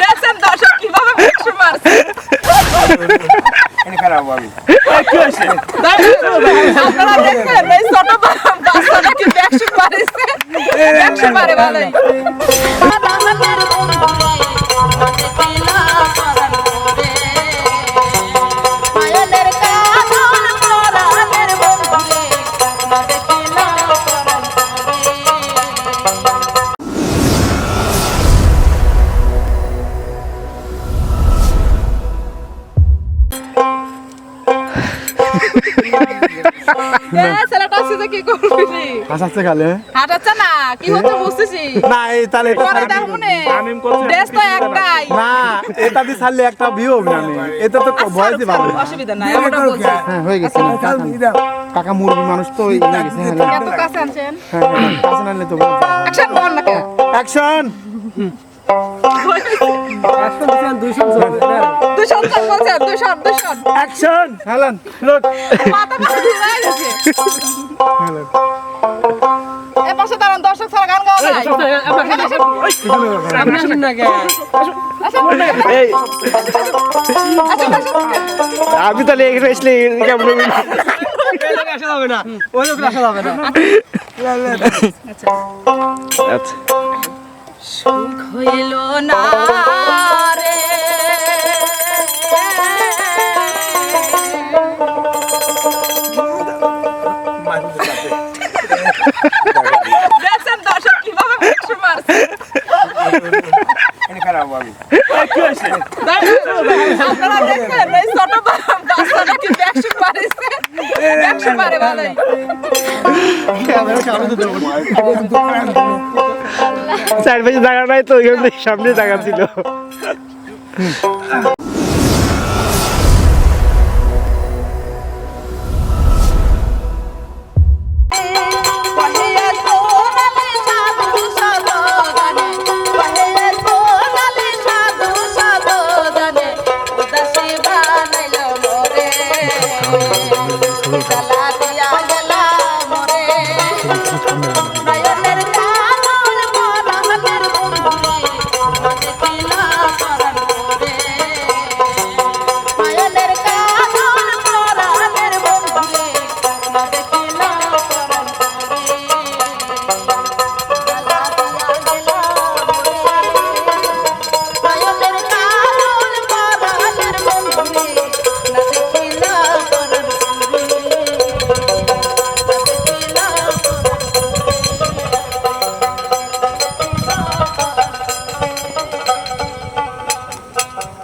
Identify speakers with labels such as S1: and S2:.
S1: দেখছেন দর্শক কীভাবে ব্যবসা মারছে আপনারা দেখছেন এই ছোট বাচ্চাটা কি ব্যবসা মারিছে ব্যবসা মারে ভালোই
S2: হাসাচ্ছে খালে
S1: হাঁটাচ্ছে না কি হচ্ছে বুঝতেছি?
S2: না এই তাহলে
S1: পরে দেখো নে ড্রেস তো একটাই
S2: না এটা দিয়ে ছাড়লে একটা ভিউ হবে না আমি। এটা তো ভয় দিবা
S1: আচ্ছা, অসুবিধা নাই ওটা বলছি।
S2: হ্যাঁ হয়ে গেছে কাকা মুরগি মানুষ তো ওই গেছে হ্যাঁ
S1: এত কাছে আনছেন?
S2: হ্যাঁ কাছে নাইলে তো
S1: অ্যাকশন বল না কেন?
S2: অ্যাকশন
S1: দুশো চার বলছে দুশো দুশো
S2: অ্যাকশন হেলান। লোক
S1: মাথা মাথা ঘুরাই গেছে এ পাশে দাঁড়ান দর্শক ছাড়া গান গাওয়া যায়।
S2: আমি তাহলে এখানে আসলে কেমন আচ্ছা।
S1: সুখ হইল না। আপনারা দেখছেন
S2: জায়গা নাই তো ওইখানে সামনে জায়গা ছিল। la